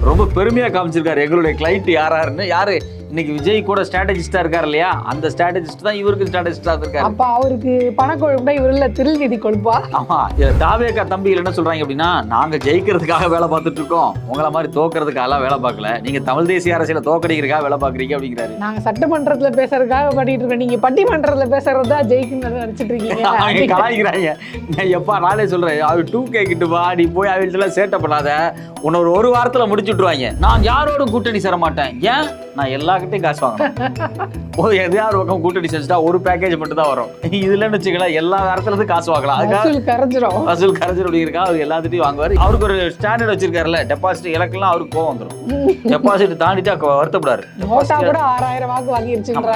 ரொம்ப பெருமையா காமிச்சிருக்காரு. எங்களுடைய கிளைண்ட் யாராருன்னு யாரு? இன்னைக்கு விஜய் கூட ஸ்ட்ராட்டஜிஸ்டா இருக்காரு இல்லையா? அந்த ஸ்ட்ராட்டஜிஸ்ட் தான் இவருக்கு ஸ்ட்ராட்டஜிஸ்டா இருக்காரு அப்ப அவருக்கு பணக்கொழுப்புனா இவருல திருள் நிதி கொழுப்பா? ஆமா தாவேக்கா தம்பிகள் என்ன சொல்றாங்க அப்படின்னா நாங்க ஜெயிக்கிறதுக்காக வேலை பார்த்துட்டு இருக்கோம். உங்களை மாதிரி தோக்கிறதுக்காக வேலை பார்க்கல. நீங்க தமிழ் தேசிய அரசியல தோக்கடிக்கிறதுக்காக வேலை பார்க்குறீங்க அப்படிங்கிறாரு. நாங்க சட்டமன்றத்துல பேசுறதுக்காக பண்ணிட்டு இருக்கோம். நீங்க பட்டிமன்றத்துல பேசுறது தான் ஜெயிக்குன்னு நினைச்சிட்டு இருக்கீங்க. கலாய்க்கிறாங்க. நான் எப்பா நானே சொல்றேன் அவர் டூ கே கிட்டு வா நீ போய் எல்லாம் சேட்டை பண்ணாத. உன்னை ஒரு வாரத்துல முடிச்சு விட்டுருவாங்க நான் யாரோடும் கூட்டணி சேர மாட்டேன். ஏன்? நான் எல்லார்கிட்டையும் காசு ஒரு எதையாவது பக்கம் கூட்டணி செஞ்சுட்டா ஒரு பேக்கேஜ் மட்டும் தான் வரும். இதுலன்னு வச்சுக்கலாம் எல்லா இடத்துல காசு வாங்கலாம். அதுக்காக கரைஞ்சிரும். வசூல் கரைச்சல் அப்படிங்கிறக்கா அவர் எல்லாத்துட்டையும் வாங்குவார். அவருக்கு ஒரு ஸ்டாண்டர்ட் வச்சிருக்காருல்ல டெபாசிட் இலக்கெல்லாம் அவருக்கு கோவம் வந்துடும் டெபாசிட் தாண்டிட்டா வருத்தப்படாரு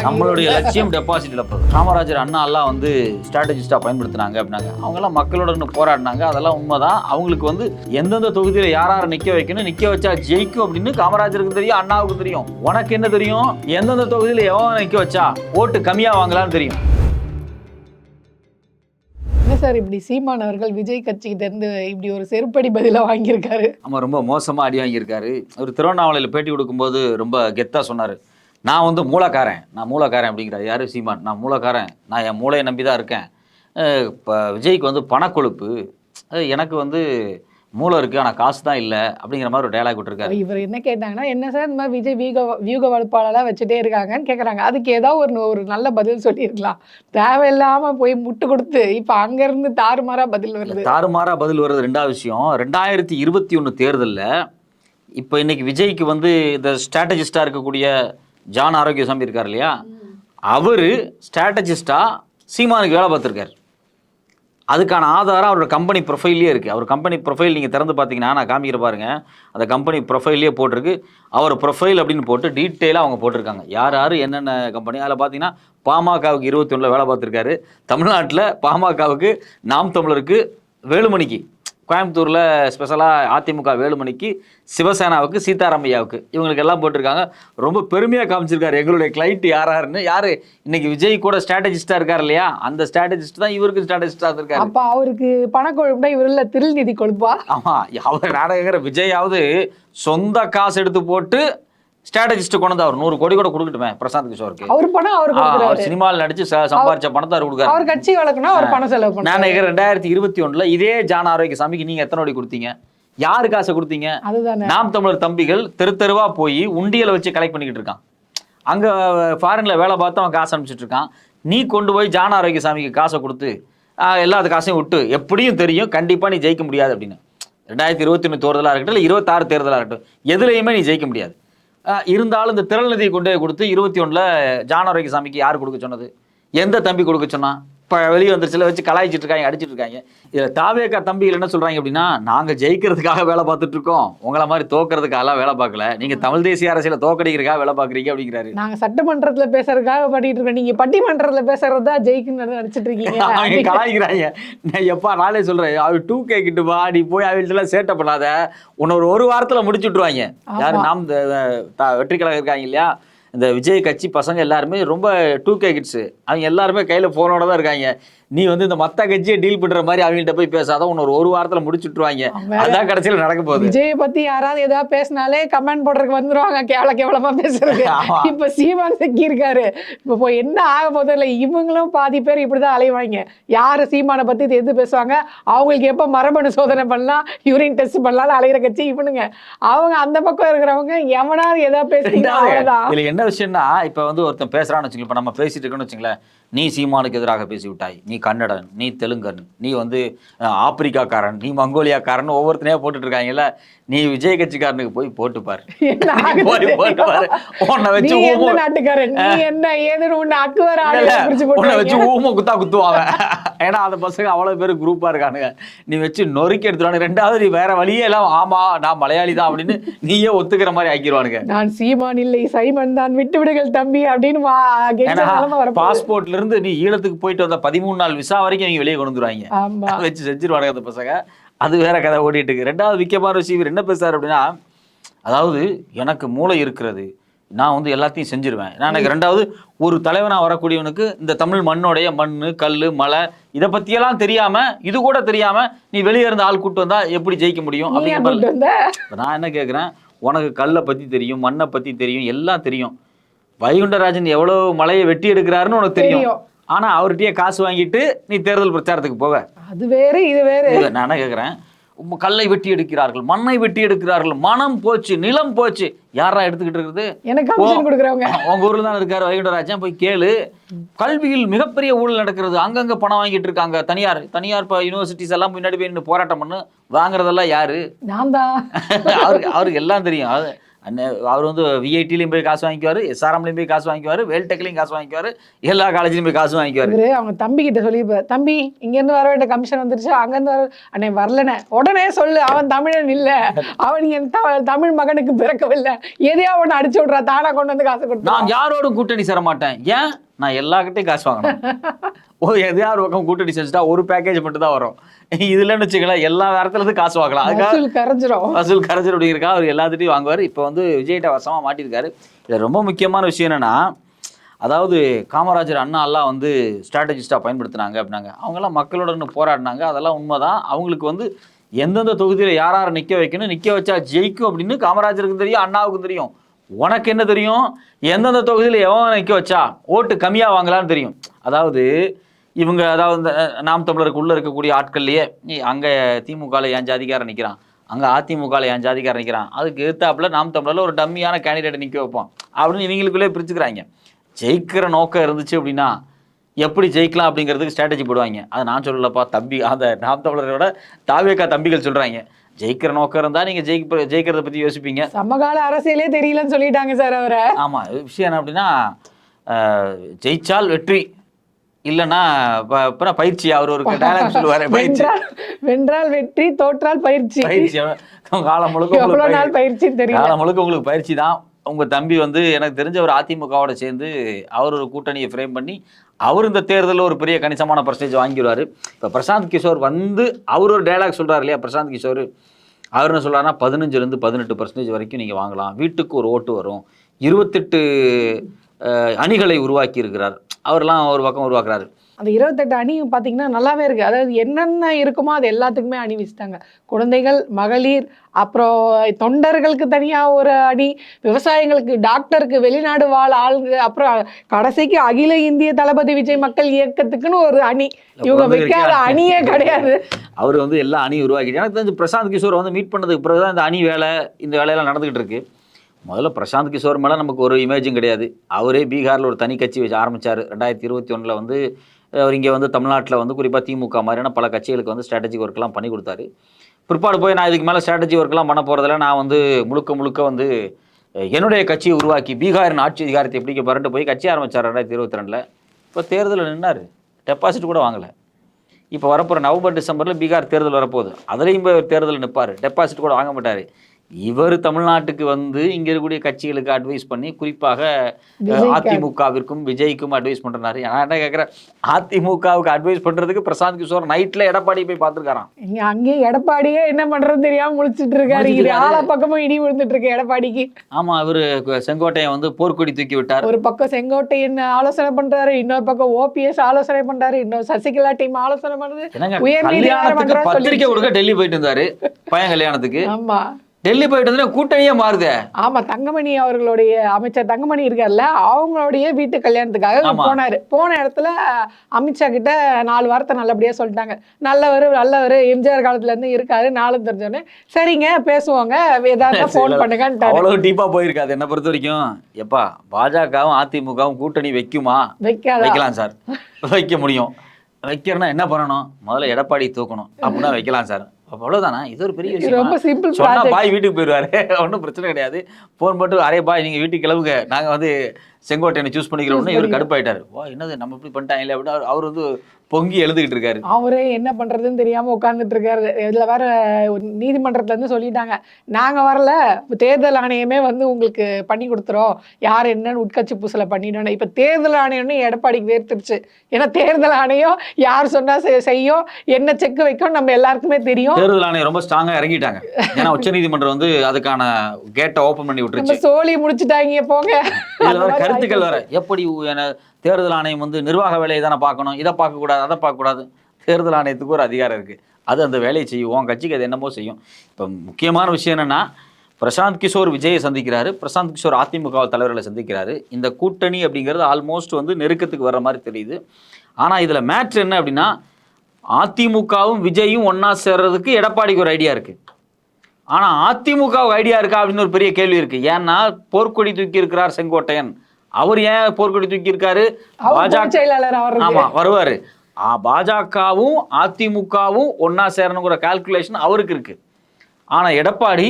நம்மளுடைய லட்சியம் டெபாசிட் இழப்பது காமராஜர் அண்ணா எல்லாம் வந்து ஸ்ட்ராட்டஜிஸ்டா பயன்படுத்தினாங்க அப்படின்னாங்க. அவங்க எல்லாம் மக்களோட போராடினாங்க. அதெல்லாம் உண்மைதான். அவங்களுக்கு வந்து எந்தெந்த தொகுதியில யார் யாரை நிக்க வைக்கணும் நிக்க வச்சா ஜெயிக்கும் அப்படின்னு காமராஜருக்கு தெரியும் அண்ணாவுக்கு தெரியும். உனக்கு என்ன தெரியும்? எந்தெந்த தொகுதியில எவன் நிக்க வச்சா ஓட்டு கம்மியா வாங்கலாம்னு தெரியும். என்ன சார் இப்படி சீமான் அவர்கள் விஜய் கட்சிக்கிட்ட இருந்து இப்படி ஒரு செருப்படி பதிலா வாங்கியிருக்காரு? நம்ம ரொம்ப மோசமாக அடி வாங்கியிருக்காரு. அவர் திருவண்ணாமலையில் பேட்டி கொடுக்கும்போது ரொம்ப கெத்தாக சொன்னார். நான் வந்து மூலக்காரன். நான் மூலக்காரன் அப்படிங்கிறார். யார் சீமான்? நான் மூலக்காரன். நான் என் மூளையை நம்பி தான் இருக்கேன் இப்போ விஜய்க்கு வந்து பணக்கொழுப்பு. எனக்கு வந்து மூளை இருக்குது ஆனால் காசு தான் இல்லை அப்படிங்கிற மாதிரி ஒரு டயலாக் விட்டுருக்காரு. இவர் என்ன கேட்டாங்கன்னா என்ன சார் இந்த மாதிரி விஜய் வியூக வியூக வலுப்பாளராக வச்சுட்டே இருக்காங்கன்னு கேட்குறாங்க அதுக்கு ஏதாவது ஒரு ஒரு நல்ல பதில் சொல்லியிருக்கலாம். தேவையில்லாம போய் முட்டு கொடுத்து இப்போ அங்கேருந்து தாறுமாறா பதில் வருது. தாறுமாறா பதில் வர்றது ரெண்டாவது விஷயம். ரெண்டாயிரத்தி இருபத்தி ஒன்று தேர்தலில் இப்போ இன்னைக்கு விஜய்க்கு வந்து இந்த ஸ்ட்ராட்டஜிஸ்டாக இருக்கக்கூடிய ஜான் ஆரோக்கியசாமி இருக்கார் இல்லையா? அவர் ஸ்ட்ராட்டஜிஸ்டாக சீமானுக்கு வேலை பார்த்துருக்காரு. அதுக்கான ஆதாரம் அவரோட கம்பெனி ப்ரொஃபைல்லே இருக்குது அவர் கம்பெனி ப்ரொஃபைல் நீங்கள் திறந்து பார்த்தீங்கன்னா நான் காமிக்கிற பாருங்க. அந்த கம்பெனி ப்ரொஃபைல்லே போட்டிருக்கு. அவர் ப்ரொஃபைல் அப்படின்னு போட்டு டீட்டெயிலாக அவங்க போட்டிருக்காங்க. யார் யார் என்னென்ன கம்பெனி அதில் பார்த்தீங்கன்னா பாமகவுக்கு இருபத்தி ஒன்றில் வேலை பார்த்துருக்காரு. தமிழ்நாட்டில் பாமகவுக்கு நாம் தமிழருக்கு வேலுமணிக்கு. கோயம்புத்தூரில் ஸ்பெஷலாக அதிமுக வேலுமணிக்கு சிவசேனாவுக்கு சீதாராமையாவுக்கு. இவங்களுக்கு எல்லாம் போட்டிருக்காங்க. ரொம்ப பெருமையாக காமிச்சிருக்காரு. எங்களுடைய கிளைண்ட் யாராருன்னு யார்? இன்னைக்கு விஜய் கூட ஸ்ட்ராட்டஜிஸ்டாக இருக்கார் இல்லையா? அந்த ஸ்ட்ராட்டஜிஸ்ட் தான் இவருக்கு ஸ்ட்ராட்டஜிஸ்டாக இருக்காரு அப்ப அவருக்கு பணக்கொழுப்புனா இவருல திருள் நிதி கொழுப்பா? ஆமா. அவர் நாடகங்கிற விஜயாவது சொந்த காசு எடுத்து போட்டு ஸ்ட்ராட்டஜிஸ்ட் கொண்டு வந்து அவர் நூறு கோடி கூட கொடுக்கட்டுமே பிரசாந்த் கிஷோருக்கு. அவர் பணம் அவர் அவர் சினிமாவில் நடிச்சு சம்பாரிச்ச பணத்தை அவர் கொடுக்காரு அவர் கட்சி வளர்க்கணும் அவர் பணம் செலவு நான் பண்ணாரு நினைக்கிறேன் ரெண்டாயிரத்தி இருபத்தி ஒண்ணுல இதே ஜான் ஆரோக்கியசாமிக்கு நீங்க எத்தனை கோடி கொடுத்தீங்க? யாரு காசை கொடுத்தீங்க? நாம் தமிழர் தம்பிகள் தெரு தெருவா போய் உண்டியலை வச்சு கலெக்ட் பண்ணிக்கிட்டு இருக்கான். அங்க ஃபாரின்ல வேலை பார்த்து அவன் காசு அனுப்பிச்சிட்டு இருக்கான். நீ கொண்டு போய் ஜான் ஆரோக்கியசாமிக்கு காசை கொடுத்து எல்லாத்து காசையும் விட்டு எப்படியும் தெரியும் கண்டிப்பா நீ ஜெயிக்க முடியாது அப்படின்னு. ரெண்டாயிரத்தி இருபத்தி ஒன்று தேர்தலாக இருக்கட்டும் இல்லை இருபத்தாறு தேர்தலாக இருக்கட்டும் எதுலையுமே நீ ஜெயிக்க முடியாது. இருந்தாலும் இந்த திரள் நிதியை கொண்டு கொடுத்து இருபத்தி ஒண்ணுல ஜான் சாமிக்கு யார் கொடுக்க சொன்னது? எந்த தம்பி கொடுக்க சொன்னா இப்போ வெளியே வந்துருச்சுல வச்சு கலாய்ச்சிட்டு இருக்காங்க அடிச்சிட்டு இருக்காங்க இதில் தாவேக்கா தம்பிகள் என்ன சொல்றாங்க அப்படின்னா நாங்க ஜெயிக்கிறதுக்காக வேலை பார்த்துட்டு இருக்கோம் உங்களை மாதிரி தோக்கிறதுக்காக வேலை பார்க்கல. நீங்க தமிழ் தேசிய அரசியல தோக்கடிக்கிறதுக்காக வேலை பார்க்குறீங்க அப்படிங்கிறாரு. நாங்க சட்டமன்றத்துல பேசுறதுக்காக பண்ணிட்டு இருக்கோம். நீங்க பட்டிமன்றத்துல பேசுறது தான் ஜெயிக்குன்னு நினைச்சிட்டு இருக்கீங்க அவங்க கலாய்க்கிறாங்க. நான் எப்பா நானே சொல்றேன் அவர் டூ கே கிட்டு வா நீ போய் அவங்கள்ட்ட எல்லாம் சேட்டை பண்ணாத உன்னை ஒரு ஒரு வாரத்துல முடிச்சு விட்டுருவாங்க யாரு. நாம் வெற்றி கழகம் இருக்காங்க இல்லையா? இந்த விஜய் கட்சி பசங்க எல்லாருமே ரொம்ப டூ கே கிட்ஸு அவங்க எல்லாருமே கையில் ஃபோனோட தான் இருக்காங்க. நீ வந்து இந்த மத்த கட்சியை டீல் பண்ற மாதிரி அவங்கள்ட்ட போய் பேசாத உன்னை ஒரு ஒரு வாரத்துல முடிச்சு விட்டுருவாங்க அவங்க அதான் கடைசியில நடக்க போகுது. விஜய பத்தி யாராவது ஏதாவது பேசினாலே கமெண்ட் போடுறதுக்கு வந்துருவாங்க கேவல கேவலமா பேசுறது. இப்ப சீமான் சிக்கி இருக்காரு. இப்ப என்ன ஆக போதும் இல்ல இவங்களும் பாதி பேர் இப்படிதான் அலைவாங்க. யாரு சீமானை பத்தி எது பேசுவாங்க? அவங்களுக்கு எப்ப மரபணு சோதனை பண்ணலாம் யூரின் டெஸ்ட் பண்ணலாம் அலையிற கட்சி இவனுங்க. அவங்க அந்த பக்கம் இருக்கிறவங்க எவனாவது ஏதாவது பேசுறீங்க இதுல என்ன விஷயம்னா இப்ப வந்து ஒருத்தன் பேசுறான்னு வச்சுங்களேன் இப்ப நம்ம பேசிட்டு இருக்கோம்னு வச்சுங்களேன் நீ சீமானுக்கு எதிராக பேசி விட்டாய் நீ கன்னடன் நீ தெலுங்கன் நீ வந்து ஆப்பிரிக்காக்காரன் நீ மங்கோலியாக்காரன் ஒவ்வொருத்தனையா போட்டுட்டு இருக்காங்கல்ல நீ விஜய் கட்சிக்காரனுக்கு போய் போட்டு பாரு என்ன போய் ஆகுது? போட்டு பாரு உன்னை வச்சு உன்னை வச்சு ஊம குத்தா குத்துவாங்க. ஏன்னா அந்த பசங்க அவ்வளவு பேர் குரூப்பா இருக்கானுங்க. நீ வச்சு நொறுக்கி எடுத்துருவானு ரெண்டாவது நீ வேற வழியே எல்லாம் ஆமா நான் மலையாளி தான் அப்படின்னு நீயே ஒத்துக்கிற மாதிரி ஆக்கிடுவானுங்க நான் சீமான் இல்லை சைமன் தான். விட்டு விடுகள் தம்பி அப்படின்னு. பாஸ்போர்ட்ல இருந்து நீ ஈழத்துக்கு போயிட்டு வந்த பதிமூணு நாள் விசா வரைக்கும் அவங்க வெளியே கொண்டு வந்துருவாங்க. வச்சு செஞ்சிருவானுங்க அந்த பசங்க. அது வேற கதை ஓடிட்டு இருக்கு. ரெண்டாவது விக்கமான விஷயம் இவர் என்ன பேசுறாரு அப்படின்னா அதாவது எனக்கு மூளை இருக்கிறது. நான் வந்து எல்லாத்தையும் செஞ்சிருவேன். நான் எனக்கு ரெண்டாவது ஒரு தலைவனா வரக்கூடியவனுக்கு இந்த தமிழ் மண்ணோடைய மண் கல் மலை இதை பத்தியெல்லாம் தெரியாம இது கூட தெரியாம நீ வெளியே இருந்து ஆள் கூட்டு வந்தா எப்படி ஜெயிக்க முடியும் அப்படிங்கிற நான் என்ன கேட்குறேன் உனக்கு கல்லை பற்றி தெரியும் மண்ணை பற்றி தெரியும் எல்லாம் தெரியும். வைகுண்டராஜன் எவ்வளோ மலையை வெட்டி எடுக்கிறாருன்னு உனக்கு தெரியும். ஆனா அவர்கிட்டயே காசு வாங்கிட்டு நீ தேர்தல் பிரச்சாரத்துக்கு போவ. அது வேறு இது வேறு. நான் கேட்குறேன் கல்லை வெட்டி எடுக்கிறார்கள் மண்ணை வெட்டி எடுக்கிறார்கள் மனம் போச்சு நிலம் போச்சு. யாரா எடுத்துக்கிட்டு இருக்குது எனக்கு கொடுக்குறவங்க. உங்க ஊர்ல தான் இருக்காரு வைகுண்டராஜன் போய் கேளு. கல்வியில் மிகப்பெரிய ஊழல் நடக்கிறது. அங்கங்க பணம் வாங்கிட்டு இருக்காங்க. தனியார் தனியார் யூனிவர்சிட்டிஸ் எல்லாம் முன்னாடி போய் போராட்டம் பண்ணு வாங்குறதெல்லாம் யாரு? நான் தான். அவருக்கு அவருக்கு எல்லாம் தெரியும். அது அண்ணே, அவர் வந்து விஐடிலையும் போய் காசு வாங்கிக்குவாரு எஸ்ஆர்எம்லையும் போய் காசு வாங்கிக்குவாரு வேல்டெக்லையும் காசு வாங்கிக்குவாரு எல்லா காலேஜ்லையும் போய் காசு வாங்கிக்குவாரு. அவங்க தம்பி கிட்ட சொல்லியிருப்பாரு தம்பி இங்க இருந்து வர வேண்டிய கமிஷன் வந்துருச்சு அங்க இருந்து வர அண்ணே வரலனே உடனே சொல்லு அவன் தமிழன் இல்ல. அவன் என் தமிழ் மகனுக்கு பிறக்கவில்லை. எதையா ஒண்ணு அடிச்சு விட்றா தானா கொண்டு வந்து காசு கொடுத்தான் நான் யாரோடும் கூட்டணி சேர மாட்டேன். ஏன்? நான் எல்லார்கிட்டையும் காசு வாங்கணும். ஓ எதையாவது பக்கம் கூட்டணி செஞ்சுட்டா ஒரு பேக்கேஜ் மட்டும் தான் வரும். இதுலன்னு வச்சுக்கலாம் எல்லா இடத்துல இருந்து காசு வாங்கலாம். அதுக்காக வசூல் கரைஞ்சிரும். வசூல் கரைச்சல் அப்படிங்கிறக்கா அவர் எல்லாத்துட்டையும் வாங்குவார். இப்போ வந்து விஜய்கிட்ட வசமாக மாட்டியிருக்காரு. இதில் ரொம்ப முக்கியமான விஷயம் என்னன்னா அதாவது காமராஜர் அண்ணா எல்லாம் வந்து ஸ்ட்ராட்டஜிஸ்டாக பயன்படுத்தினாங்க அப்படின்னாங்க. அவங்கெல்லாம் மக்களோட போராடினாங்க. அதெல்லாம் உண்மைதான். அவங்களுக்கு வந்து எந்தெந்த தொகுதியில் யார் யாரை நிற்க வைக்கணும் நிற்க வச்சா ஜெயிக்கும் அப்படின்னு காமராஜருக்கு தெரியும் அண்ணாவுக்கும் தெரியும். உனக்கு என்ன தெரியும்? எந்தெந்த தொகுதியில் எவன் நிற்க வச்சா ஓட்டு கம்மியாக வாங்கலாம்னு தெரியும். அதாவது இவங்க அதாவது இந்த நாம் தமிழருக்கு உள்ள இருக்கக்கூடிய ஆட்கள்லயே அங்கே திமுகவில் என் ஜாதிக்காரன் நிற்கிறான் அங்கே அதிமுகவில் என் ஜாதிக்காரன் நிற்கிறான் அதுக்கு எதிர்த்தாப்புல நாம் தமிழரில் ஒரு டம்மியான கேண்டிடேட் நிற்க வைப்போம். அப்படின்னு இவங்களுக்குள்ளே பிரிச்சுக்கிறாங்க. ஜெயிக்கிற நோக்கம் இருந்துச்சு அப்படின்னா எப்படி ஜெயிக்கலாம் அப்படிங்கிறதுக்கு ஸ்ட்ராட்டஜி போடுவாங்க. அதை நான் சொல்லலப்பா தம்பி அந்த நாம் தமிழரோட தாவேக்கா தம்பிகள் சொல்கிறாங்க ஜெயிக்கிற நோக்கம் இருந்தால் நீங்கள் ஜெயிக்க ஜெயிக்கிறத பற்றி யோசிப்பீங்க. சமகால அரசியலே தெரியலன்னு சொல்லிட்டாங்க சார் அவரை. ஆமாம் விஷயம் என்ன அப்படின்னா ஜெயிச்சால் வெற்றி. இல்லைன்னா அப்புறம் பயிற்சி அவர் ஒரு டைலாக் சொல்லுவார் பயிற்சி. வென்றால் வெற்றி தோற்றால் பயிற்சி. பயிற்சி காலம் முழுக்க எவ்வளவு நாள் பயிற்சி. தெரியல. காலம் முழுக்க உங்களுக்கு பயிற்சி தான். உங்க தம்பி வந்து எனக்கு தெரிஞ்ச ஒரு அதிமுகவோட சேர்ந்து அவர் ஒரு கூட்டணியை ஃப்ரேம் பண்ணி அவர் இந்த தேர்தலில் ஒரு பெரிய கணிசமான பர்சன்டேஜ் வாங்கிடுவார். இப்போ பிரசாந்த் கிஷோர் வந்து அவர் ஒரு டைலாக் சொல்றாரு இல்லையா பிரசாந்த் கிஷோர்? அவர் என்ன சொல்றாருன்னா பதினஞ்சுலேருந்து பதினெட்டு பர்சன்டேஜ் வரைக்கும் நீங்கள் வாங்கலாம். வீட்டுக்கு ஒரு ஓட்டு வரும். இருபத்தெட்டு அணிகளை உருவாக்கி இருக்கிறார் அவர்லாம் ஒரு பக்கம் உருவாக்குறாரு. அந்த இருபத்தெட்டு அணியும் பார்த்தீங்கன்னா நல்லாவே இருக்கு. அதாவது என்னென்ன இருக்குமோ அது எல்லாத்துக்குமே அணி வச்சுட்டாங்க குழந்தைகள் மகளிர் அப்புறம் தொண்டர்களுக்கு தனியாக ஒரு அணி விவசாயிகளுக்கு டாக்டருக்கு வெளிநாடு வாழ் ஆளுங்க அப்புறம் கடைசிக்கு அகில இந்திய தளபதி விஜய் மக்கள் இயக்கத்துக்குன்னு ஒரு அணி. இவங்க வைக்காத அணி. அணியே கிடையாது. அவர் வந்து எல்லா அணியும் உருவாக்கிட்டு எனக்கு தெரிஞ்சு பிரசாந்த் கிஷோர் வந்து மீட் பண்ணதுக்கு பிறகு தான் இந்த அணி வேலை இந்த வேலையெல்லாம் நடந்துகிட்டு இருக்கு. முதல்ல பிரசாந்த் கிஷோர் மேலே நமக்கு ஒரு இமேஜும் கிடையாது. அவரே பீகாரில் ஒரு தனி கட்சி வச்சு ஆரம்பிச்சார். ரெண்டாயிரத்தி இருபத்தி ஒன்றில் வந்து அவர் இங்கே வந்து தமிழ்நாட்டில் வந்து குறிப்பாக திமுக மாதிரியான பல கட்சிகளுக்கு வந்து ஸ்ட்ராட்டஜிக் ஒர்க்லாம் பண்ணி கொடுத்தாரு. பிற்பாடு போய் நான் இதுக்கு மேலே ஸ்ட்ராட்டஜி ஒர்க்லாம் பண்ண போகிறதில்ல நான் வந்து முழுக்க முழுக்க வந்து என்னுடைய கட்சியை உருவாக்கி பீகாரின் ஆட்சி அதிகாரத்தை எப்படிக்க பரண்டு போய் கட்சி ஆரம்பித்தார் ரெண்டாயிரத்தி இருபத்தி ரெண்டில். இப்போ தேர்தலில் நின்னார். டெபாசிட் கூட வாங்கலை. இப்போ வரப்போகிற நவம்பர் டிசம்பரில் பீகார் தேர்தல் வரப்போகுது. அதுலேயும் இப்போ தேர்தல் நிற்பார் டெபாசிட் கூட வாங்க மாட்டார். இவர் தமிழ்நாட்டுக்கு வந்து இங்கே இருக்கக்கூடிய கட்சிகளுக்கு அட்வைஸ் பண்ணி குறிப்பாக அதிமுகவிற்கும் விஜய்க்கும் அட்வைஸ் பண்ணுறாரு நான் என்ன கேட்குறேன் அதிமுகவுக்கு அட்வைஸ் பண்ணுறதுக்கு பிரசாந்த் கிஷோர் நைட்டில் எடப்பாடி போய் பார்த்துருக்காராம். இங்க அங்கேயே எடப்பாடியே என்ன பண்றதுன்னு தெரியாம முழிச்சிட்டு இருக்காரு. ஆளா பக்கமும் இடி விழுந்துட்டு இருக்கு எடப்பாடிக்கு. ஆமாம் இவர் செங்கோட்டையன் வந்து போர்க்கொடி தூக்கி விட்டார். ஒரு பக்கம் செங்கோட்டையன் ஆலோசனை பண்றாரு இன்னொரு பக்கம் ஓபிஎஸ் ஆலோசனை பண்றாரு இன்னொரு சசிகலா டீம் ஆலோசனை நீதிமன்றம் பத்திரிக்கை கொடுக்க டெல்லி போயிட்டு இருந்தாரு பையன் கல்யாணத்துக்கு. ஆமா. டெல்லி போயிட்டு வந்து கூட்டணியே மாறுதே. ஆமா தங்கமணி அவர்களுடைய அமைச்சர் தங்கமணி இருக்கார்ல அவங்களுடைய வீட்டு கல்யாணத்துக்காக. போனாரு. போன இடத்துல அமித்ஷா கிட்ட நாலு வார்த்தை நல்லபடியா சொல்லிட்டாங்க. நல்லவர் நல்லவர் எம்ஜிஆர் காலத்துல இருந்து இருக்காரு நாளும் தெரிஞ்சோடனே சரிங்க பேசுவோங்க. ஏதாவது ஃபோன் பண்ணுங்கன்ட்டாரு. அவ்வளவு டீப்பா போயிருக்காது என்ன பொறுத்த வரைக்கும். எப்பா பாஜகவும் அதிமுகவும் கூட்டணி வைக்குமா? வைக்காத? வைக்கலாம் சார். வைக்க முடியும். வைக்கிறனா என்ன பண்ணணும்? முதல்ல எடப்பாடி தூக்கணும். அப்படின்னா வைக்கலாம் சார். அவ்வளவுதானா? இது ஒரு பெரிய விஷயம்? ரொம்ப சிம்பிள் சொன்னா பாய் வீட்டுக்கு போயிடுவாரு ஒன்றும் பிரச்சனை கிடையாது. ஃபோன் போட்டு அரே பாய் நீங்க வீட்டுக்கு கிளம்புங்க. நாங்க வந்து செங்கோட்டையனை சூஸ் பண்ணிக்கிறோம்னு இவர் கடுப்பாயிட்டாரு. வா என்னது நம்ம இப்படி பண்ணிட்டாங்களே அப்படின்னு அவர் வந்து பொங்கி எழுதுகிட்டு இருக்காரு. அவரே என்ன பண்றதுன்னு தெரியாம உட்கார்ந்துட்டு இருக்காரு. இதுல வேற நீதிமன்றத்துல இருந்து சொல்லிட்டாங்க. நாங்க வரல. தேர்தல் ஆணையமே வந்து உங்களுக்கு பண்ணி கொடுத்துறோம். யார் என்னன்னு உட்கட்சி பூசல பண்ணிடணும் இப்ப தேர்தல் ஆணையம்னு எடப்பாடிக்கு வேர்த்துருச்சு. ஏன்னா தேர்தல் ஆணையம் யார் சொன்னா செய்யும்? என்ன செக் வைக்கும் நம்ம எல்லாருக்குமே தெரியும். தேர்தல் ஆணையம் ரொம்ப ஸ்ட்ராங்கா இறங்கிட்டாங்க. ஏன்னா உச்சநீதிமன்றம் வந்து அதுக்கான கேட்டை ஓபன் பண்ணி விட்டுருச்சு. சோழி முடிச்சுட்டாங்க போங்க. இதுல கருத்துக்கள் வேற. எப்படி தேர்தல் ஆணையம் வந்து நிர்வாக வேலையை தானே பார்க்கணும்? இதை பார்க்கக்கூடாது அதை பார்க்கக்கூடாது தேர்தல் ஆணையத்துக்கு ஒரு அதிகாரம் இருக்கு. அது அந்த வேலையை செய்யும். உன் கட்சிக்கு அது என்னமோ செய்யும். இப்போ முக்கியமான விஷயம் என்னன்னா பிரசாந்த் கிஷோர் விஜயை சந்திக்கிறாரு. பிரசாந்த் கிஷோர் அதிமுக தலைவர்களை சந்திக்கிறாரு. இந்த கூட்டணி அப்படிங்கிறது ஆல்மோஸ்ட் வந்து நெருக்கத்துக்கு வர்ற மாதிரி தெரியுது. ஆனால் இதில் மேட்ரு என்ன அப்படின்னா அதிமுகவும் விஜயும் ஒன்றா சேர்றதுக்கு எடப்பாடிக்கு ஒரு ஐடியா இருக்குது ஆனால் அதிமுக ஐடியா இருக்கா அப்படின்னு ஒரு பெரிய கேள்வி இருக்கு. ஏன்னா போர்க்கொடி தூக்கி இருக்கிறார் செங்கோட்டையன். அவர் ஏன் போர்க்கொடி தூக்கி இருக்காரு பாஜக ஆமா வருவாரு. பாஜகவும் அதிமுகவும் ஒண்ணா சேரணுங்கிற கால்குலேஷன் அவருக்கு இருக்கு. ஆனா எடப்பாடி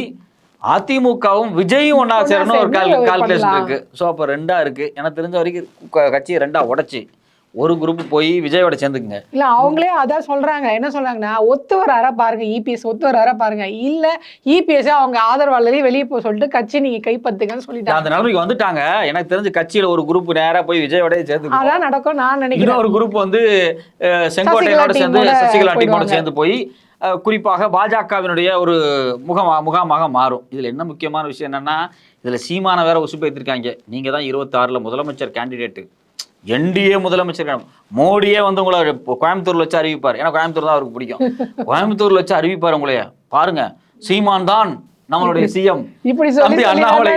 அதிமுகவும் விஜயும் ஒண்ணா சேரணும் ஒரு கால்குலேஷன். இருக்கு. ஸோ அப்போ ரெண்டா இருக்கு. எனக்கு தெரிஞ்ச வரைக்கும் கட்சியை ரெண்டா உடைச்சு. ஒரு குரூப் போய் விஜயோட சேர்ந்துக்குங்க. இல்ல அவங்களே அதான் சொல்றாங்க. என்ன சொல்றாங்கன்னா ஒத்து வராரா பாருங்க இபிஎஸ் ஒத்து வராரா பாருங்க. இல்ல இபிஎஸ் அவங்க ஆதரவாளரையும் வெளியே போக சொல்லிட்டு கட்சி நீங்க கைப்பத்துங்கன்னு சொல்லிட்டாங்க. அந்த நிலைமைக்கு வந்துட்டாங்க. எனக்கு தெரிஞ்சு கட்சியில ஒரு குரூப் நேரா போய் விஜயோட சேர்ந்து அதான் நடக்கும் நான் நினைக்கிறேன். இன்னொரு குரூப் வந்து சசிகலா சேர்ந்து சசிகலா டீமோட. சேர்ந்து போய் குறிப்பாக பாஜகவினுடைய ஒரு முகமா முகாமாக மாறும். இதுல என்ன முக்கியமான விஷயம் என்னன்னா இதுல சீமான வேற உசுப்பேத்திருக்காங்க. நீங்க தான் இருபத்தாறுல முதலமைச்சர் கேண்டிடேட் என்டிஏ முதலமைச்சர். மோடியே வந்து உங்களை கோயம்புத்தூர்ல வச்சு அறிவிப்பார். ஏன்னா கோயம்புத்தூர் தான் அவருக்கு பிடிக்கும். கோயம்புத்தூர்ல வச்சு அறிவிப்பார் உங்களைய. பாருங்க. சீமான் தான் நம்மளுடைய சிஎம் இப்படி தம்பி அண்ணாமலை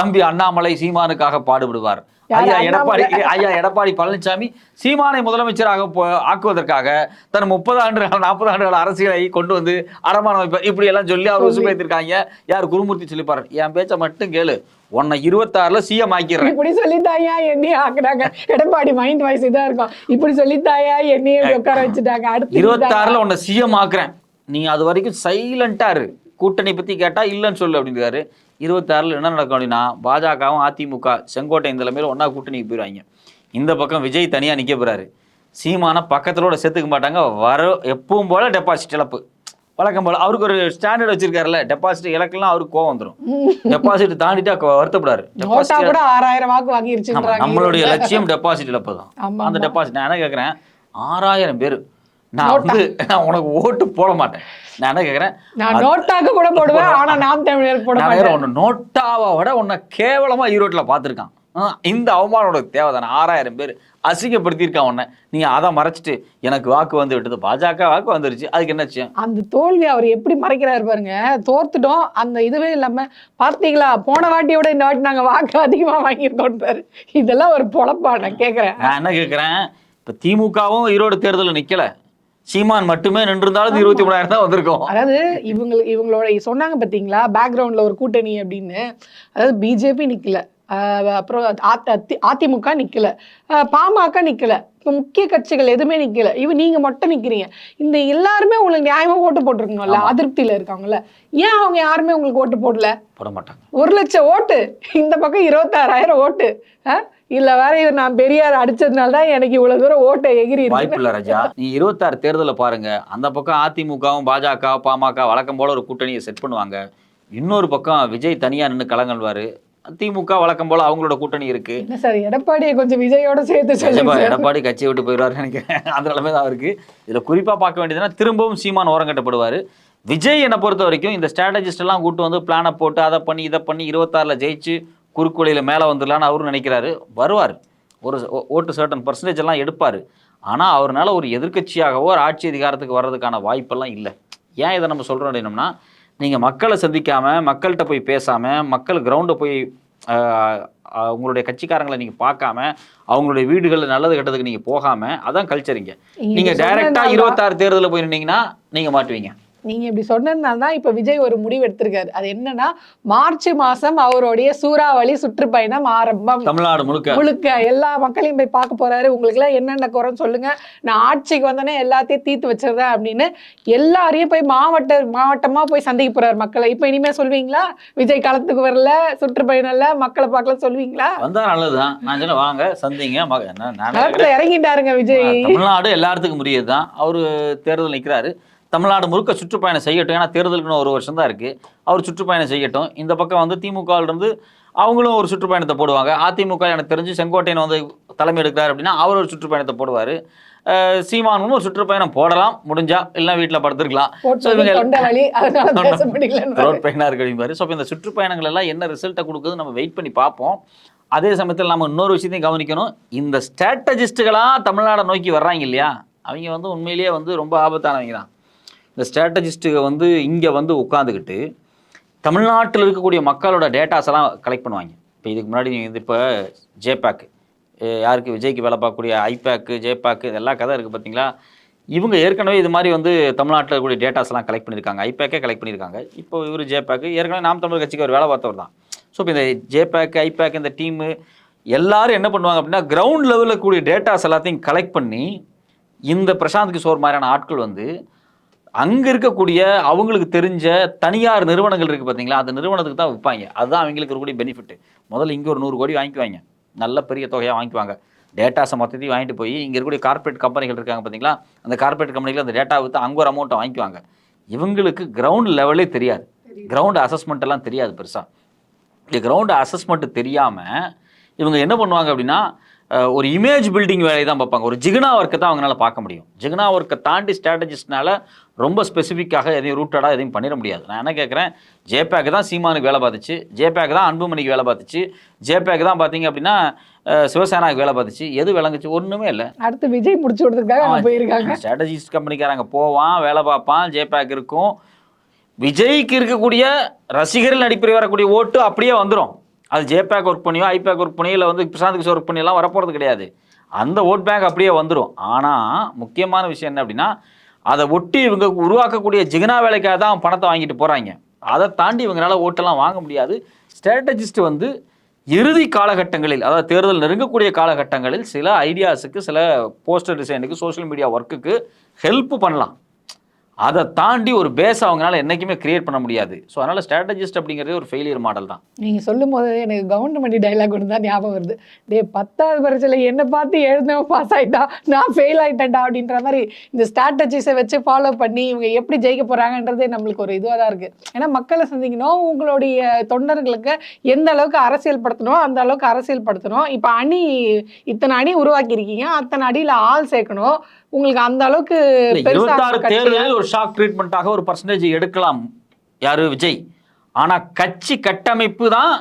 தம்பி அண்ணாமலை சீமானுக்காக பாடுபடுவார். ஐயா எடப்பாடி? ஐயா எடப்பாடி பழனிசாமி சீமானை முதலமைச்சராக போ- ஆக்குவதற்காக தன் முப்பது ஆண்டுகள் நாற்பது ஆண்டுகள் அரசியலை கொண்டு வந்து அடமானம் வைப்பார் இப்படி எல்லாம் சொல்லி அவர் சொல்லி. உசுப்பேத்திருக்காங்க யார் குருமூர்த்தி சொல்லிப்பாரு? என் பேச்சை மட்டும் கேளு. உன்னை இருபத்தாறுல சிஎம் ஆக்கிடுறேன். இப்படி சொல்லித்தாயா? என்னையும் ஆக்குறாங்க. எடப்பாடி மைண்ட் வாய்ஸ் இதா இருக்கும். இப்படி சொல்லித்தாயா? இப்படி உட்கார வச்சுட்டாங்க. அடுத்து இருபத்தாறுல உன்னை சிஎம் ஆக்குறேன். நீ அது வரைக்கும் சைலண்டா இரு. கூட்டணி பத்தி கேட்டா இல்லைன்னு சொல்லு அப்படின்றாரு இருபத்தாறுல என்ன நடக்கும் அப்படின்னா பாஜகவும் அதிமுக செங்கோட்டை இந்த தலைமையில் ஒண்ணா கூட்டணிக்கு போயிடுவாங்க இந்த பக்கம் விஜய் தனியா நிக்க போறாரு. சீமான பக்கத்தோட சேர்த்துக்க மாட்டாங்க. வர எப்பவும் போல டெபாசிட் இழப்பு. வழக்கம் போல அவருக்கு ஒரு ஸ்டாண்டர்ட் வச்சிருக்காருல்ல டெபாசிட் இலக்கெல்லாம் அவருக்கு கோவம் வந்துடும் டெபாசிட் தாண்டிட்டா வருத்தப்படாரு கூட ஆறாயிரம் வாக்கு நம்மளுடைய லட்சியம் டெபாசிட் இழப்பு தான் அந்த. டெபாசிட் நான் என்ன கேட்குறேன் ஆறாயிரம் பேர் நான் வந்து உனக்கு ஓட்டு போட மாட்டேன். நான் என்ன கேட்குறேன் நான் நோட்டாக்கு கூட போடுவேன் ஆனா நாம் தமிழருக்கு போட மாட்டேன். ஒன்று நோட்டாவை விட உன்னை கேவலமா ஈரோட்டில் பார்த்துருக்கான். இந்த உனக்கு தேவைதானே? ஆறாயிரம் பேர் அசிங்கப்படுத்தியிருக்கான் உன்னை. நீ அதை மறைச்சிட்டு எனக்கு வாக்கு வந்து விட்டது. பாஜக வாக்கு வந்துருச்சு. அதுக்கு என்னாச்சு அந்த தோல்வி அவர் எப்படி மறைக்கிறாரு பாருங்க. தோத்துட்டோம். அந்த இதுவே இல்லாம பார்த்தீங்களா? போன வாட்டியோட இந்த வாட்டி நாங்க வாக்கு அதிகமா வாங்கியிருக்கோம்ன்றாரு இதெல்லாம் ஒரு பொழப்பா நான் கேக்குறேன். நான் என்ன கேட்குறேன் இப்போ திமுகவும் ஈரோடு தேர்தலில் நிக்கல. சீமான் மட்டுமே நின்றிருந்தாலும் இருபத்தி மூணாயிரம் தான் வந்திருக்கும். அதாவது இவங்க இவங்களோட சொன்னாங்க பாத்தீங்களா பேக்ரவுண்ட்ல ஒரு கூட்டணி அப்படின்னு. அதாவது பிஜேபி நிக்கல. ஆஹ் அப்புறம் அதிமுக நிக்கல. ஆஹ் பாமக நிக்கல. இப்ப முக்கிய கட்சிகள் எதுவுமே நிக்கல. இவ நீங்க மட்டும் நிக்கிறீங்க. இந்த எல்லாருமே உங்களுக்கு நியாயமா ஓட்டு போட்டிருக்கணும்ல அதிருப்தியில இருக்காங்கல்ல. ஏன் அவங்க யாருமே உங்களுக்கு ஓட்டு போடல? போட மாட்டாங்க. ஒரு லட்சம் ஓட்டு. இந்த பக்கம் இருபத்தாறாயிரம் ஓட்டு. ஆஹ் இல்ல வேற இவர் நான் பெரியார் அடிச்சதுனால தான் எனக்கு இவ்வளவு தூரம் ஓட்டை எகிரி வாய்ப்பு இல்லை ராஜா. நீ இருபத்தாறு தேர்தலில் பாருங்க. அந்த பக்கம் அதிமுகவும் பாஜக பாமக வழக்கம் போல ஒரு கூட்டணியை செட் பண்ணுவாங்க. இன்னொரு பக்கம் விஜய் தனியா நின்று கலங்கல்வாரு திமுக வழக்கம் போல அவங்களோட கூட்டணி இருக்கு. சார் எடப்பாடியை கொஞ்சம் விஜயோட சேர்த்து சொல்லுங்க. எடப்பாடி கட்சியை விட்டு போயிடுவாரு நினைக்கிறேன். அந்த நிலைமை தான் இருக்கு. இதுல குறிப்பா பார்க்க வேண்டியதுன்னா திரும்பவும் சீமான் ஓரங்கட்டப்படுவாரு. விஜய் என்னை பொறுத்த வரைக்கும் இந்த ஸ்ட்ராட்டஜிஸ்ட் எல்லாம் கூட்டு வந்து பிளானை போட்டு அதை பண்ணி இதை பண்ணி இருபத்தாறுல ஜெயிச்சு குறுக்குவழியில மேலே வந்துடலான்னு அவரும் நினைக்கிறாரு. வருவார். ஒரு ஓ- ஓட்டு சர்டன் பர்சன்டேஜ் எல்லாம் எடுப்பார். ஆனால் அவர்னால ஒரு எதிர்க்கட்சியாகவோ ஒரு ஆட்சி அதிகாரத்துக்கு வர்றதுக்கான வாய்ப்பெல்லாம் இல்லை. ஏன் இதை நம்ம சொல்கிறோம் அப்படின்னம்னா நீங்கள் மக்களை சந்திக்காமல் மக்கள்கிட்ட போய் பேசாமல் மக்கள் கிரவுண்டை போய் உங்களுடைய கட்சிக்காரங்களை நீங்கள் பார்க்காம அவங்களுடைய வீடுகளில் நல்லது கெட்டதுக்கு நீங்கள் போகாமல் அதான் கல்ச்சரிங்க நீங்க நீங்கள் டைரெக்டாக இருபத்தாறு தேர்தலில் போய் நின்னீங்கன்னா நீங்கள் மாட்டுவீங்க. நீங்க இப்படி சொன்னதுனால தான் இப்ப விஜய் ஒரு முடிவு எடுத்திருக்காரு. அது என்னன்னா மார்ச் மாசம் அவருடைய சூறாவளி சுற்றுப்பயணம் ஆரம்பம். தமிழ்நாடு முழுக்க. முழுக்க. எல்லா மக்களையும் போய் பார்க்க போறாரு. உங்களுக்கு எல்லாம் என்னென்ன குறைன்னு சொல்லுங்க. நான் ஆட்சிக்கு வந்தோடனே எல்லாத்தையும் தீர்த்து வச்சிருந்தேன் அப்படின்னு எல்லாரையும் போய் மாவட்ட மாவட்டமா போய் சந்திக்க போறாரு மக்களை. இப்ப இனிமே சொல்வீங்களா? விஜய் களத்துக்கு வரல சுற்றுப்பயணம்ல மக்களை பார்க்கல சொல்வீங்களா? வந்தா நல்லதுதான். நான் சொன்னேன் வாங்க சந்திங்க. இறங்கிட்டாருங்க விஜய். தமிழ்நாடு எல்லாத்துக்கும் உரியது தான் அவர் தேர்தல் நிற்கிறாரு தமிழ்நாடு முழுக்க சுற்றுப்பயணம் செய்யட்டும். ஏன்னா தேர்தலுக்குன்னு ஒரு வருஷம் தான் இருக்குது அவர் சுற்றுப்பயணம் செய்யட்டும். இந்த பக்கம் வந்து திமுகவில் இருந்து அவங்களும் ஒரு சுற்றுப்பயணத்தை போடுவாங்க. அதிமுக எனக்கு தெரிஞ்சு செங்கோட்டையன் வந்து தலைமை எடுக்கிறார் அப்படின்னா அவர் ஒரு சுற்றுப்பயணத்தை போடுவார். சீமானும் ஒரு சுற்றுப்பயணம் போடலாம். முடிஞ்சா இல்லைன்னா வீட்டில் படுத்துருக்கலாம். ஸோ இவங்க ரோட் பெயினாக இருக்கு அப்படிம்பாரு. ஸோ இந்த சுற்றுப்பயணங்கள் எல்லாம் என்ன ரிசல்ட்டை கொடுக்குது நம்ம வெயிட் பண்ணி பார்ப்போம். அதே சமயத்தில் நம்ம இன்னொரு விஷயத்தையும் கவனிக்கணும். இந்த ஸ்ட்ராட்டஜிஸ்ட்டுகளாக தமிழ்நாடை நோக்கி வர்றாங்க இல்லையா? அவங்க வந்து உண்மையிலேயே வந்து ரொம்ப ஆபத்தானவங்க தான். இந்த ஸ்ட்ராட்டஜிஸ்ட்டுக வந்து இங்கே வந்து உட்காந்துக்கிட்டு தமிழ்நாட்டில் இருக்கக்கூடிய மக்களோட டேட்டாஸ் எல்லாம் கலெக்ட் பண்ணுவாங்க. இப்போ இதுக்கு முன்னாடி நீங்கள் வந்து இப்போ ஜேபேக்கு யாருக்கு விஜய்க்கு வேலை பார்க்கக்கூடிய ஐபேக்கு ஜேபேக்கு இதெல்லாம் கதை இருக்குது பார்த்தீங்களா இவங்க ஏற்கனவே இது மாதிரி வந்து தமிழ்நாட்டில் இருக்கக்கூடிய டேட்டாஸ் எல்லாம் கலெக்ட் பண்ணியிருக்காங்க. ஐபேக்கே கலெக்ட் பண்ணியிருக்காங்க. இப்போ இவர் ஜேபேக்கு ஏற்கனவே நாம் தமிழ் கட்சிக்கு ஒரு வேலை பார்த்தவர் தான். ஸோ இப்போ இந்த ஜேபேக் ஐபேக் இந்த டீமு எல்லாரும் என்ன பண்ணுவாங்க அப்படின்னா கிரவுண்ட் லெவலில் கூடிய டேட்டாஸ் எல்லாத்தையும் கலெக்ட் பண்ணி இந்த பிரசாந்த் கிஷோர் மாதிரியான ஆட்கள் வந்து அங்கே இருக்கக்கூடிய அவங்களுக்கு தெரிஞ்ச தனியார் நிறுவனங்கள் இருக்குது பார்த்தீங்களா அந்த நிறுவனத்துக்கு தான் விற்பாங்க அதுதான் அவங்களுக்கு இருக்கக்கூடிய பெனிஃபிட் முதல்ல இங்கே ஒரு நூறு கோடி வாங்கிக்குவாங்க. நல்ல பெரிய தொகையாக வாங்கிக்குவாங்க. டேட்டாஸை மொத்தத்தையும் வாங்கிட்டு போய் இங்கே இருக்கக்கூடிய கார்ப்பரேட் கம்பெனிகள் இருக்காங்க பார்த்தீங்களா அந்த கார்ப்பரேட் கம்பெனிகள் அந்த டேட்டா விற்று அங்கே ஒரு அமௌண்ட்டை வாங்கிக்குவாங்க. இவங்களுக்கு கிரவுண்ட் லெவலே தெரியாது. கிரவுண்ட் அசஸ்மெண்ட் எல்லாம் தெரியாது பெருசாக இந்த கிரவுண்ட் அசஸ்மெண்ட் தெரியாமல் இவங்க என்ன பண்ணுவாங்க அப்படின்னா ஒரு இமேஜ் பில்டிங் வேலையை தான் பார்ப்பாங்க. ஒரு ஜிகனா ஒர்க்கை தான் அவங்களால பார்க்க முடியும். ஜிகனா ஒர்க்கை தாண்டி ஸ்ட்ராட்டஜிஸ்ட்னால ரொம்ப ஸ்பெசிஃபிக்காக எதையும் ரூட்டடாக எதையும் பண்ணிட முடியாது. நான் என்ன கேட்குறேன்? ஜேபேக்கு தான் சீமானுக்கு வேலை பார்த்துச்சு. ஜேபேக்கு தான் அன்புமணிக்கு வேலை பார்த்துச்சு. ஜேபேக்கு தான் பார்த்தீங்க அப்படின்னா சிவசேனாவுக்கு வேலை பார்த்துச்சு. எது விளங்குச்சு? ஒன்றுமே இல்லை. அடுத்து விஜய் முடிச்சு விடுறதுக்காக அங்க போயிருக்காங்க. ஸ்ட்ராட்டஜிஸ்ட் கம்பெனிக்காரங்க போவான் வேலை பார்ப்பான் ஜேபேக் இருக்கும். விஜய்க்கு இருக்கக்கூடிய ரசிகர்கள் அடிப்படை வரக்கூடிய ஓட்டு அப்படியே வந்துடும் அது ஜேபேக் ஒர்க் பண்ணியோ ஐபேக் ஒர்க் பண்ணியோ இல்லை வந்து பிரசாந்த் கிஷோர் ஒர்க் பண்ணியெல்லாம் வரப்போகிறது கிடையாது. அந்த ஓட் பேங்க் அப்படியே வந்துடும் ஆனால் முக்கியமான விஷயம் என்ன அப்படின்னா அதை ஒட்டி இவங்க உருவாக்கக்கூடிய ஜிகனா வேலைக்காக தான் பணத்தை வாங்கிட்டு போகிறாங்க அதை தாண்டி இவங்களால ஓட்டெல்லாம் வாங்க முடியாது. ஸ்ட்ராட்டஜிஸ்ட் வந்து இறுதி காலகட்டங்களில் அதாவது தேர்தல் நெருங்கக்கூடிய காலகட்டங்களில் சில ஐடியாஸுக்கு சில போஸ்டர் டிசைனுக்கு சோஷியல் மீடியா ஒர்க்குக்கு ஹெல்ப் பண்ணலாம். அதை தாண்டி ஒரு பேஸ் அவங்களால என்றைக்குமே கிரியேட் பண்ண முடியாது. ஸோ அதனால் ஸ்ட்ராட்டஜிஸ்ட் அப்படிங்கிறது ஒரு ஃபெயிலியர் மாடல் தான். நீங்கள் சொல்லும் போது எனக்கு கவர்மெண்ட் டைலாக் ஒன்று தான் ஞாபகம் வருது. டே பத்தாவது பரிசில் என்னை பார்த்து எழுதவும் பாஸ் ஆகிட்டா நான் ஃபெயில் ஆகிட்டேன்டா அப்படின்ற மாதிரி இந்த ஸ்ட்ராட்டஜிஸை வச்சு ஃபாலோ பண்ணி இவங்க எப்படி ஜெயிக்க போகிறாங்கன்றதே நம்மளுக்கு ஒரு இதுவாக தான் இருக்குது ஏன்னா மக்களை சந்திக்கணும் உங்களுடைய தொண்டர்களுக்கு எந்த அளவுக்கு அரசியல் படுத்தணும் அந்த அளவுக்கு அரசியல் படுத்தணும். இப்போ அணி இத்தனை அணி உருவாக்கியிருக்கீங்க அத்தனை அடியில் ஆள் சேர்க்கணும். உங்களுக்கு அந்த அளவுக்கு இருபத்தாறு தேர்தலில் ஒரு ஷாக் ட்ரீட்மெண்ட்டாக ஒரு பர்சன்டேஜ் எடுக்கலாம். யாரு? விஜய். ஆனால் கட்சி கட்டமைப்பு தான்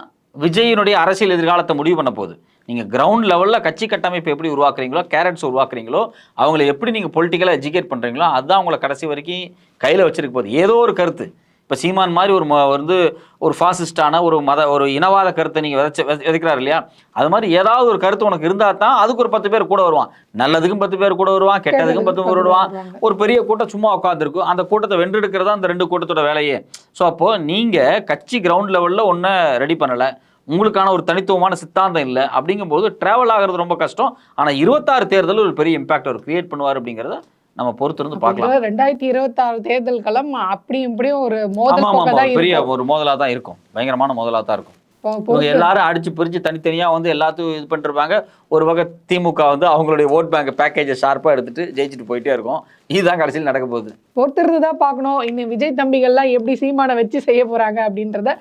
விஜயினுடைய அரசியல் எதிர்காலத்தை முடிவு பண்ண போகுது. நீங்கள் கிரவுண்ட் லெவலில் கட்சி கட்டமைப்பு எப்படி உருவாக்குறீங்களோ கேரட்ஸ் உருவாக்குறீங்களோ அவங்கள எப்படி நீங்கள் பொலிட்டிக்கலாக எஜுகேட் பண்ணுறீங்களோ அதுதான் உங்களை கடைசி வரைக்கும் கையில் வச்சிருக்க போகுது. ஏதோ ஒரு கருத்து. இப்போ சீமான் மாதிரி ஒரு ம- வந்து ஒரு ஃபாசிஸ்டான ஒரு மத ஒரு இனவாத கருத்தை நீங்கள் விதைச்சு வித- விதைக்கிறாரு இல்லையா? அது மாதிரி ஏதாவது ஒரு கருத்து உனக்கு இருந்தால் தான் அதுக்கு ஒரு பத்து பேர் கூட வருவான். நல்லதுக்கும் பத்து பேர் கூட வருவான் கெட்டதுக்கும் பத்து பேர் வருவான். ஒரு பெரிய கூட்டம் சும்மா உட்காந்துருக்கும் அந்த கூட்டத்தை வென்றெடுக்கிறது அந்த ரெண்டு கூட்டத்தோட வேலையே. ஸோ அப்போ நீங்கள் கட்சி கிரவுண்ட் லெவலில் ஒன்றை ரெடி பண்ணலை. உங்களுக்கான ஒரு தனித்துவமான சித்தாந்தம் இல்லை. அப்படிங்கும்போது ட்ராவல் ஆகிறது ரொம்ப கஷ்டம். ஆனால் இருபத்தாறு தேர்தல் ஒரு பெரிய இம்பாக்ட் அவர் கிரியேட் பண்ணுவார் அப்படிங்கிறத நம்ம பொறுத்திருந்து பார்க்கலாம். ரெண்டாயிரத்தி இருபத்தாறு தேர்தல் களம் அப்படியும் இப்படியும் ஒரு மோதல் பெரிய ஒரு மோதலா தான் இருக்கும். பயங்கரமான மோதலா தான் இருக்கும். இவங்க எல்லாரும் அடிச்சு பிரிச்சு தனித்தனியா வந்து எல்லாத்தையும் இது பண்ணிருப்பாங்க. ஒரு வகை திமுக வந்து அவங்களுடைய ஓட் பேங்க் பேக்கேஜை ஷார்ப்பா எடுத்துட்டு ஜெயிச்சுட்டு போயிட்டே இருக்கும். இதுதான் கடைசியில் நடக்க போகுது. பொறுத்திருந்து தான் பார்க்கணும். இன்னும் விஜய் தம்பிகள்லாம் எப்படி சீமானை வச்சு செய்ய போறாங்க அப்படின்றத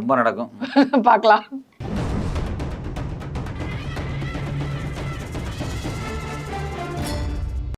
ரொம்ப நடக்கும். பார்க்கலாம்.